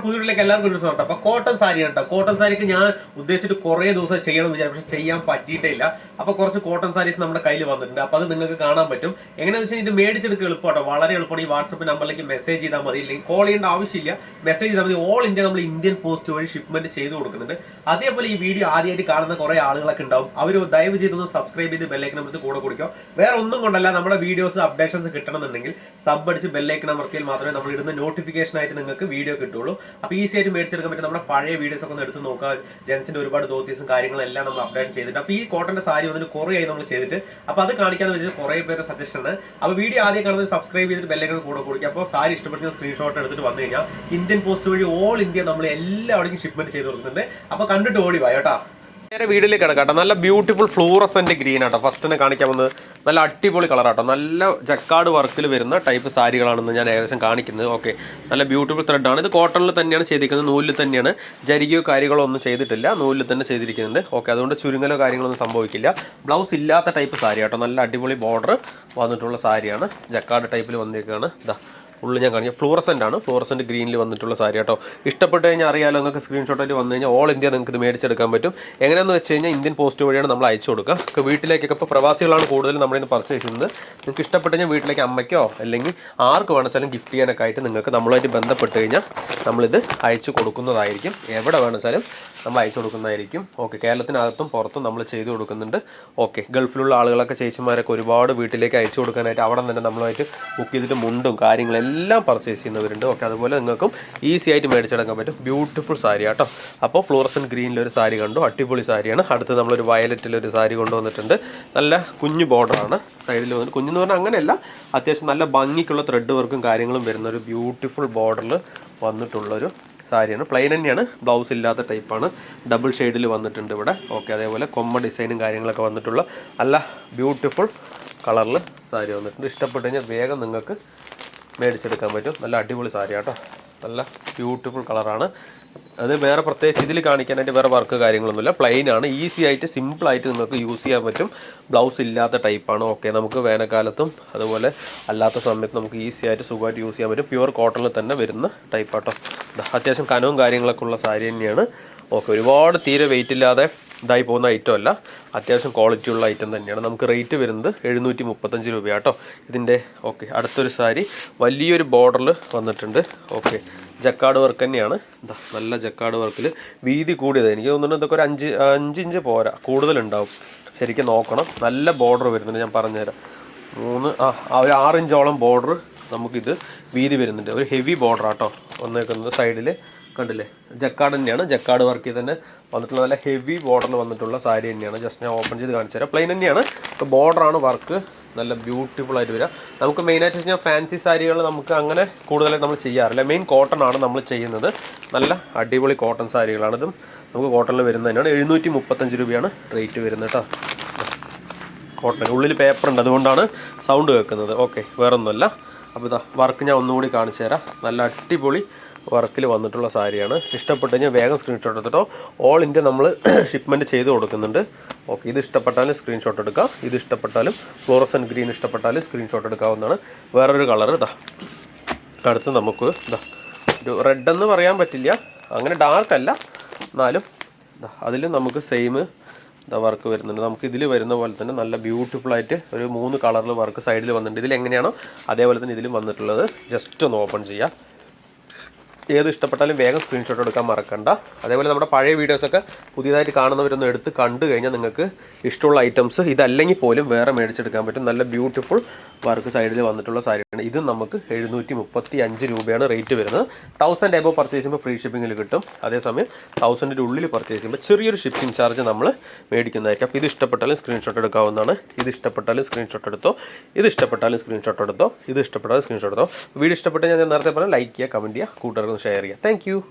നമ്മുടെ പുതിയിലേക്ക് എല്ലാവർക്കും ഒരു സ്വാഗതം അപ്പൊ കോട്ടൺ സാരി കേട്ടോ കോട്ടൺ സാരിക്ക് ഞാൻ ഉദ്ദേശിച്ചിട്ട് കുറേ ദിവസം ചെയ്യണം വിചാരിച്ചു. പക്ഷെ ചെയ്യാൻ പറ്റിയിട്ടില്ല അപ്പൊ കുറച്ച് കോട്ടൺ സാരീസ് നമ്മുടെ കയ്യിൽ വന്നിട്ടുണ്ട്. അപ്പൊ അത് നിങ്ങൾക്ക് കാണാൻ പറ്റും. എങ്ങനെയാണെന്ന് വെച്ചാൽ ഇത് മേടിച്ചെടുക്കുക എളുപ്പമാട്ടോ. വളരെ എളുപ്പമാണ് ഈ വാട്സപ്പ് നമ്പറിലേക്ക് മെസ്സേജ് ചെയ്താൽ മതി. ഇല്ലെങ്കിൽ കോൾ ചെയ്യേണ്ട ആവശ്യമില്ല. മെസ്സേജ് ചെയ്താൽ മതി. ഓൾ ഇന്ത്യ നമ്മൾ ഇന്ത്യൻ പോസ്റ്റ് വഴി ഷിപ്മെന്റ് ചെയ്ത് കൊടുക്കുന്നുണ്ട്. അതേപോലെ ഈ വീഡിയോ ആദ്യമായിട്ട് കാണുന്ന കുറെ ആളുകളൊക്കെ ഉണ്ടാവും. അവർ ദയവ് ചെയ്തൊന്ന് സബ്സ്ക്രൈബ് ചെയ്ത് ബെല്ലൈക്കൻ അമർത്ത് കൂടെ കുടിക്കോ വേറെ ഒന്നും കൊണ്ടല്ല നമ്മുടെ വീഡിയോസ് അപ്ഡേഷൻസ് കിട്ടണമെന്നുണ്ടെങ്കിൽ സബ് അടിച്ച് ബെല്ലൈക്കൺ അമർത്തിയാൽ മാത്രമേ നമ്മൾ ഇടുന്ന നോട്ടിഫിക്കേഷൻ ആയിട്ട് നിങ്ങൾക്ക് വീഡിയോ കിട്ടുള്ളൂ അപ്പോൾ ഈസി ആയിട്ട് മേടിച്ചെടുക്കാൻ പറ്റും. നമ്മുടെ പഴയ വീഡിയോസ് ഒക്കെ ഒന്ന് എടുത്ത് നോക്കുക. ജെൻസിന്റെ ഒരുപാട് ദോത്തീസും കാര്യങ്ങളെല്ലാം നമ്മൾ അപ്ഡേഷൻ ചെയ്തിട്ട് അപ്പോൾ ഈ കോട്ടന്റെ സാരി വന്നിട്ട് കുറേ ആയി നമ്മൾ ചെയ്തിട്ട്. അപ്പോൾ അത് കാണിക്കാന്ന് വെച്ചാൽ കുറേ പേരുടെ സജഷൻ ആണ് അപ്പോൾ വീഡിയോ ആദ്യം കാണുന്നത് സബ്സ്ക്രൈബ് ചെയ്തിട്ട് ബെല്ലൈക്കൺ കൂടെ കൊടുക്കുക. അപ്പോൾ സാരി ഇഷ്ടപ്പെടുന്ന സ്ക്രീൻഷോട്ട് എടുത്തിട്ട് വന്നു കഴിഞ്ഞാൽ ഇന്ത്യൻ പോസ്റ്റ് വഴി ഓൾ ഇന്ത്യ നമ്മൾ എല്ലാവിടേക്കും ഷിപ്മെന്റ് ചെയ്ത് കൊടുക്കുന്നുണ്ട്. അപ്പോൾ കണ്ടിട്ട് ഓടി വായോട്ടാ നേരെ വീട്ടിലേക്ക് കിടക്കാം നല്ല beautiful fluorescent green auto first തന്നെ കാണിക്കാൻ വന്നത്. നല്ല അടിപൊളി കളറാട്ടോ. നല്ല ചക്കാട് വർക്കിൽ വരുന്ന ടൈപ്പ് സാരികളാണെന്ന് ഞാൻ ഏകദേശം കാണിക്കുന്നത്. ഓക്കെ നല്ല ബ്യൂട്ടിഫുൾ ത്രെഡാണ് ഇത് കോട്ടണിൽ തന്നെയാണ് ചെയ്തിരിക്കുന്നത്. നൂലിൽ തന്നെയാണ്. ജരികയോ കാര്യങ്ങളോ ഒന്നും ചെയ്തിട്ടില്ല. നൂലിൽ തന്നെ ചെയ്തിരിക്കുന്നുണ്ട്. ഓക്കെ അതുകൊണ്ട് ചുരുങ്ങലോ കാര്യങ്ങളൊന്നും സംഭവിക്കില്ല. ബ്ലൗസ് ഇല്ലാത്ത ടൈപ്പ് സാരി ആട്ടോ നല്ല അടിപൊളി ബോർഡർ വന്നിട്ടുള്ള സാരിയാണ്. ജക്കാട് ടൈപ്പിൽ വന്നിരിക്കുകയാണ്. ഇതാ ഉള്ളിൽ ഞാൻ കാണിക്കാം. ഫ്ലൂറസെന്റ് ആണ്. ഫ്ലൂറസെന്റ് ഗ്രീനിൽ വന്നിട്ടുള്ള സാരി കേട്ടോ. ഇഷ്ടപ്പെട്ട് കഴിഞ്ഞാൽ അറിയാലോ നിങ്ങൾക്ക് സ്ക്രീൻഷോട്ടിൽ വന്നു കഴിഞ്ഞാൽ ഓൾ ഇന്ത്യ നിങ്ങൾക്ക് ഇത് മേടിച്ചെടുക്കാൻ പറ്റും. എങ്ങനെയാണെന്ന് വെച്ച് കഴിഞ്ഞാൽ ഇന്ത്യൻ പോസ്റ്റ് വഴിയാണ് നമ്മൾ അയച്ചു കൊടുക്കുക. വീട്ടിലേക്കൊക്കെ ഇപ്പോൾ പ്രവാസികളാണ് കൂടുതൽ നമ്മളിന്ന് പർച്ചേസ് ചെയ്യുന്നത്. നിങ്ങൾക്ക് ഇഷ്ടപ്പെട്ട് കഴിഞ്ഞാൽ വീട്ടിലേക്ക് അമ്മയ്ക്കോ അല്ലെങ്കിൽ ആർക്ക് വേണമെച്ചാലും ഗിഫ്റ്റ് ചെയ്യാനൊക്കെ ആയിട്ട് നിങ്ങൾക്ക് നമ്മളുമായിട്ട് ബന്ധപ്പെട്ട് കഴിഞ്ഞാൽ നമ്മളിത് അയച്ചു കൊടുക്കുന്നതായിരിക്കും. എവിടെ വേണമെച്ചാലും നമ്മൾ അയച്ചു കൊടുക്കുന്നതായിരിക്കും. ഓക്കെ കേരളത്തിനകത്തും പുറത്തും നമ്മൾ ചെയ്തു കൊടുക്കുന്നുണ്ട്. ഓക്കെ ഗൾഫിലുള്ള ആളുകളൊക്കെ ചേച്ചിമാരൊക്കെ ഒരുപാട് വീട്ടിലേക്ക് അയച്ചു കൊടുക്കാനായിട്ട് അവിടെ തന്നെ നമ്മളായിട്ട് ബുക്ക് ചെയ്തിട്ട് മുണ്ടും കാര്യങ്ങളെല്ലാം പർച്ചേസ് ചെയ്യുന്നവരുണ്ട്. ഓക്കെ അതുപോലെ നിങ്ങൾക്കും ഈസി ആയിട്ട് മേടിച്ചെടുക്കാൻ പറ്റും. ബ്യൂട്ടിഫുൾ സാരി കേട്ടോ അപ്പോൾ ഫ്ലോറസൻ ഗ്രീനിലൊരു സാരി കണ്ടു. അടിപൊളി സാരിയാണ് അടുത്ത് നമ്മളൊരു വയലറ്റിലൊരു സാരി കൊണ്ടുവന്നിട്ടുണ്ട്. നല്ല കുഞ്ഞു ബോർഡറാണ് സൈഡിൽ വന്നിട്ട് കുഞ്ഞെന്ന് പറഞ്ഞാൽ അങ്ങനെയല്ല. അത്യാവശ്യം നല്ല ഭംഗിക്കുള്ള ത്രെഡ് വർക്കും കാര്യങ്ങളും വരുന്ന ഒരു ബ്യൂട്ടിഫുൾ ബോർഡറിൽ വന്നിട്ടുള്ളൊരു സാരിയാണ്. പ്ലെയിൻ തന്നെയാണ്. ബ്ലൗസ് ഇല്ലാത്ത ടൈപ്പാണ് ഡബിൾ ഷെയ്ഡിൽ വന്നിട്ടുണ്ട് ഇവിടെ. ഓക്കെ അതേപോലെ കൊമ്മ ഡിസൈനും കാര്യങ്ങളൊക്കെ വന്നിട്ടുള്ള നല്ല ബ്യൂട്ടിഫുൾ കളറിൽ സാരി വന്നിട്ടുണ്ട്. ഇഷ്ടപ്പെട്ടു കഴിഞ്ഞാൽ വേഗം നിങ്ങൾക്ക് മേടിച്ചെടുക്കാൻ പറ്റും. നല്ല അടിപൊളി സാരി കേട്ടോ നല്ല ബ്യൂട്ടിഫുൾ കളറാണ് അത് വേറെ പ്രത്യേകിച്ച് ഇതിൽ കാണിക്കാനായിട്ട് വേറെ വർക്ക് കാര്യങ്ങളൊന്നുമില്ല. പ്ലെയിൻ ആണ്. ഈസി ആയിട്ട് സിമ്പിൾ ആയിട്ട് നിങ്ങൾക്ക് യൂസ് ചെയ്യാൻ പറ്റും. ബ്ലൗസ് ഇല്ലാത്ത ടൈപ്പാണ് ഓക്കെ നമുക്ക് വേനൽക്കാലത്തും അതുപോലെ അല്ലാത്ത സമയത്ത് നമുക്ക് ഈസി ആയിട്ട് സുഖമായിട്ട് യൂസ് ചെയ്യാൻ പറ്റും. പ്യുവർ കോട്ടണിൽ തന്നെ വരുന്ന ടൈപ്പ് ആട്ടോ. ദാ അത്യാവശ്യം കനവും കാര്യങ്ങളൊക്കെ ഉള്ള സാരി തന്നെയാണ്. ഓക്കെ ഒരുപാട് തീരെ വെയിറ്റ് ഇല്ലാതെ ഇതായി പോകുന്ന ഐറ്റം അല്ല. അത്യാവശ്യം ക്വാളിറ്റി ഉള്ള ഐറ്റം തന്നെയാണ്. നമുക്ക് റേറ്റ് വരുന്നത് എഴുന്നൂറ്റി മുപ്പത്തഞ്ച് രൂപയാട്ടോ ഇതിന്റെ ഓക്കെ അടുത്തൊരു സാരി. വലിയൊരു ബോർഡറിൽ വന്നിട്ടുണ്ട്. ഓക്കെ ജക്കാട് വർക്ക് തന്നെയാണ്. എന്താ നല്ല ജക്കാട് വർക്കിൽ വീതി കൂടിയത്. എനിക്ക് തോന്നുന്നു ഇതൊക്കെ ഒരു അഞ്ച് അഞ്ച് ഇഞ്ച് പോരാ. കൂടുതലുണ്ടാവും. ശരിക്കും നോക്കണം. നല്ല ബോർഡർ വരുന്നുണ്ട്. ഞാൻ പറഞ്ഞുതരാം. മൂന്ന് ആ ഒരു ആറിഞ്ചോളം ബോർഡർ നമുക്കിത് വീതി വരുന്നുണ്ട്. ഒരു ഹെവി ബോർഡർ ആട്ടോ വന്നേക്കുന്നത് സൈഡിൽ കണ്ടില്ലേ? ജക്കാർഡ് തന്നെയാണ്. ജക്കാർഡ് വർക്ക് തന്നെ വന്നിട്ടുള്ള നല്ല ഹെവി ബോർഡറിൽ വന്നിട്ടുള്ള സാരി തന്നെയാണ്. ജസ്റ്റ് ഞാൻ ഓപ്പൺ ചെയ്ത് കാണിച്ചു തരാം. പ്ലെയിൻ തന്നെയാണ്. ബോർഡറാണ് വർക്ക് നല്ല ബ്യൂട്ടിഫുൾ ആയിട്ട് വരിക നമുക്ക് മെയിനായിട്ട് വെച്ച് കഴിഞ്ഞാൽ ഫാൻസി സാരികൾ നമുക്ക് അങ്ങനെ കൂടുതലായിട്ട് നമ്മൾ ചെയ്യാറില്ല. മെയിൻ കോട്ടൺ ആണ് നമ്മൾ ചെയ്യുന്നത്. നല്ല അടിപൊളി കോട്ടൺ സാരികളാണ് ഇതും. നമുക്ക് കോട്ടണിൽ വരുന്നത് തന്നെയാണ്. എഴുന്നൂറ്റി മുപ്പത്തഞ്ച് രൂപയാണ് റേറ്റ് വരുന്നത് കേട്ടോ കോട്ടൺ ഉള്ളിൽ പേപ്പർ ഉണ്ട്. അതുകൊണ്ടാണ് സൗണ്ട് കേൾക്കുന്നത്. ഓക്കെ വേറൊന്നുമല്ല. അപ്പോൾ ഇതാ വർക്ക് ഞാൻ ഒന്നുകൂടി കാണിച്ചു തരാം. നല്ല അടിപൊളി വർക്കിൽ വന്നിട്ടുള്ള സാരിയാണ്. ഇഷ്ടപ്പെട്ട് കഴിഞ്ഞാൽ വേഗം സ്ക്രീൻഷോട്ട് എടുത്തിട്ടോ. ഓൾ ഇന്ത്യ നമ്മൾ ഷിപ്മെന്റ് ചെയ്ത് കൊടുക്കുന്നുണ്ട്. ഓക്കെ ഇത് ഇഷ്ടപ്പെട്ടാലും സ്ക്രീൻഷോട്ട് എടുക്കാം. ഇത് ഇഷ്ടപ്പെട്ടാലും ഫ്ലോറസൻ ഗ്രീൻ ഇഷ്ടപ്പെട്ടാലും സ്ക്രീൻഷോട്ട് എടുക്കാവുന്നതാണ്. വേറൊരു കളർ ഇതാ. അടുത്ത് നമുക്ക് ഇതാ ഒരു റെഡ് എന്ന് പറയാൻ പറ്റില്ല. അങ്ങനെ ഡാർക്ക് അല്ല. എന്നാലും അതിലും നമുക്ക് സെയിം വർക്ക് വരുന്നുണ്ട്. നമുക്ക് ഇതിൽ വരുന്ന പോലെ തന്നെ നല്ല ബ്യൂട്ടിഫുൾ ആയിട്ട് ഒരു മൂന്ന് കളറിൽ വർക്ക് സൈഡിൽ വന്നിട്ടുണ്ട്. ഇതിൽ എങ്ങനെയാണോ അതേപോലെ തന്നെ ഇതിലും വന്നിട്ടുള്ളത്. ജസ്റ്റ് ഒന്ന് ഓപ്പൺ ചെയ്യാം. ഏത് ഇഷ്ടപ്പെട്ടാലും വേഗം സ്ക്രീൻഷോട്ട് എടുക്കാൻ മറക്കണ്ട. അതേപോലെ നമ്മുടെ പഴയ വീഡിയോസൊക്കെ പുതിയതായിട്ട് കാണുന്നവരൊന്നും എടുത്ത് കണ്ടു കഴിഞ്ഞാൽ നിങ്ങൾക്ക് ഇഷ്ടമുള്ള ഐറ്റംസ് ഇതല്ലെങ്കിൽ പോലും വേറെ മേടിച്ചെടുക്കാൻ പറ്റും. നല്ല ബ്യൂട്ടിഫുൾ വർക്ക് സൈഡിൽ വന്നിട്ടുള്ള സാരിയാണ്. ഇത് നമുക്ക് എഴുന്നൂറ്റി മുപ്പത്തി അഞ്ച് രൂപയാണ് റേറ്റ് വരുന്നത്. തൗസൻഡ് എബോ പർച്ചേസ് ചെയ്യുമ്പോൾ ഫ്രീ ഷിപ്പിംഗിൽ കിട്ടും. അതേസമയം തൗസൻഡിന്റെ ഉള്ളിൽ പർച്ചേസ് ചെയ്യുമ്പോൾ ചെറിയൊരു ഷിപ്പിംഗ് ചാർജ് നമ്മൾ മേടിക്കുന്നതായിരിക്കും. അപ്പോൾ ഇത് ഇഷ്ടപ്പെട്ടാലും സ്ക്രീൻഷോട്ട് എടുക്കാവുന്നതാണ്. ഇത് ഇഷ്ടപ്പെട്ടാലും സ്ക്രീൻഷോട്ട് എടുത്തോ ഇത് ഇഷ്ടപ്പെട്ടാലും സ്ക്രീൻഷോട്ട് എടുത്തോ ഇത് ഇഷ്ടപ്പെട്ടാലും സ്ക്രീൻഷോട്ട് എടുത്തോ. വീഡിയോ ഇഷ്ടപ്പെട്ട് ഞാൻ നേരത്തെ പറഞ്ഞാൽ ലൈക്ക് ചെയ്യുക കമന്റ് ചെയ്യുക കൂട്ടുകാർക്ക് Thank you.